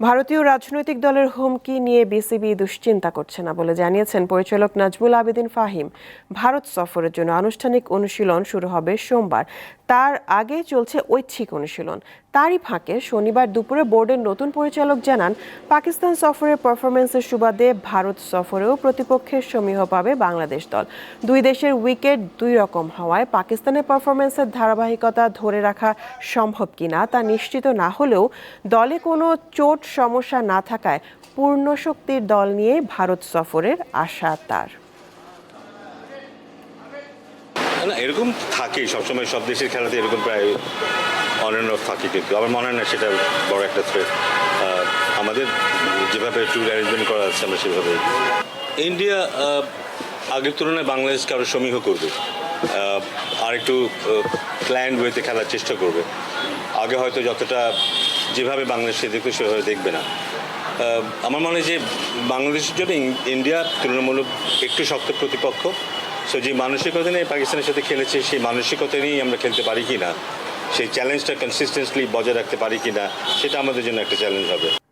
ভারতীয় রাজনৈতিক দলের হুমকি নিয়ে বিসিবি দুশ্চিন্তা করছে না বলে জানিয়েছেন পরিচালক নাজমুল আবেদিন ফাহিম। ভারত সফরের জন্য আনুষ্ঠানিক অনুশীলন শুরু হবে সোমবার। তার আগে চলছে ঐচ্ছিক অনুশীলন। তারই ফাঁকে শনিবার দুপুরে বোর্ডের নতুন পরিচালক জানান, পাকিস্তান সফরের পারফরমেন্সের সুবাদে ভারত সফরেও প্রতিপক্ষের সমীহ পাবে বাংলাদেশ দল। দুই দেশের উইকেট দুই রকম হওয়ায় পাকিস্তানের পারফরমেন্সের ধারাবাহিকতা ধরে রাখা সম্ভব কিনা তা নিশ্চিত না হলেও দলে কোনো চোট সমস্যা না থাকায় পূর্ণ শক্তির দল নিয়ে ভারত সফরের আশা তার। না, এরকম থাকে সবসময় সব দেশের খেলাতে এরকম প্রায় অন অ্যান্ড অফ থাকে কিন্তু। আমার মনে হয় না সেটা বড় একটা থ্রেট আমাদের যেভাবে ট্যুর অ্যারেঞ্জমেন্ট করা আছে, আমরা সেভাবে। ইন্ডিয়া আগের তুলনায় বাংলাদেশকে আরও সমীহ করবে। আর একটু প্ল্যান ওয়েতে খেলার চেষ্টা করবে। আগে হয়তো যতটা যেভাবে বাংলাদেশ দেখবে সেভাবে দেখবে না। আমার মনে হয় যে বাংলাদেশের জন্য ইন- ইন্ডিয়া তুলনামূলক একটু শক্ত প্রতিপক্ষ। সো যে মানসিকতা নিয়ে পাকিস্তানের সাথে খেলেছে, সেই মানসিকতা নিয়েই আমরা খেলতে পারি কি না সেই চ্যালেঞ্জটা কনসিস্টেন্টলি বজায় রাখতে পারি কি না সেটা আমাদের জন্য একটা চ্যালেঞ্জ হবে।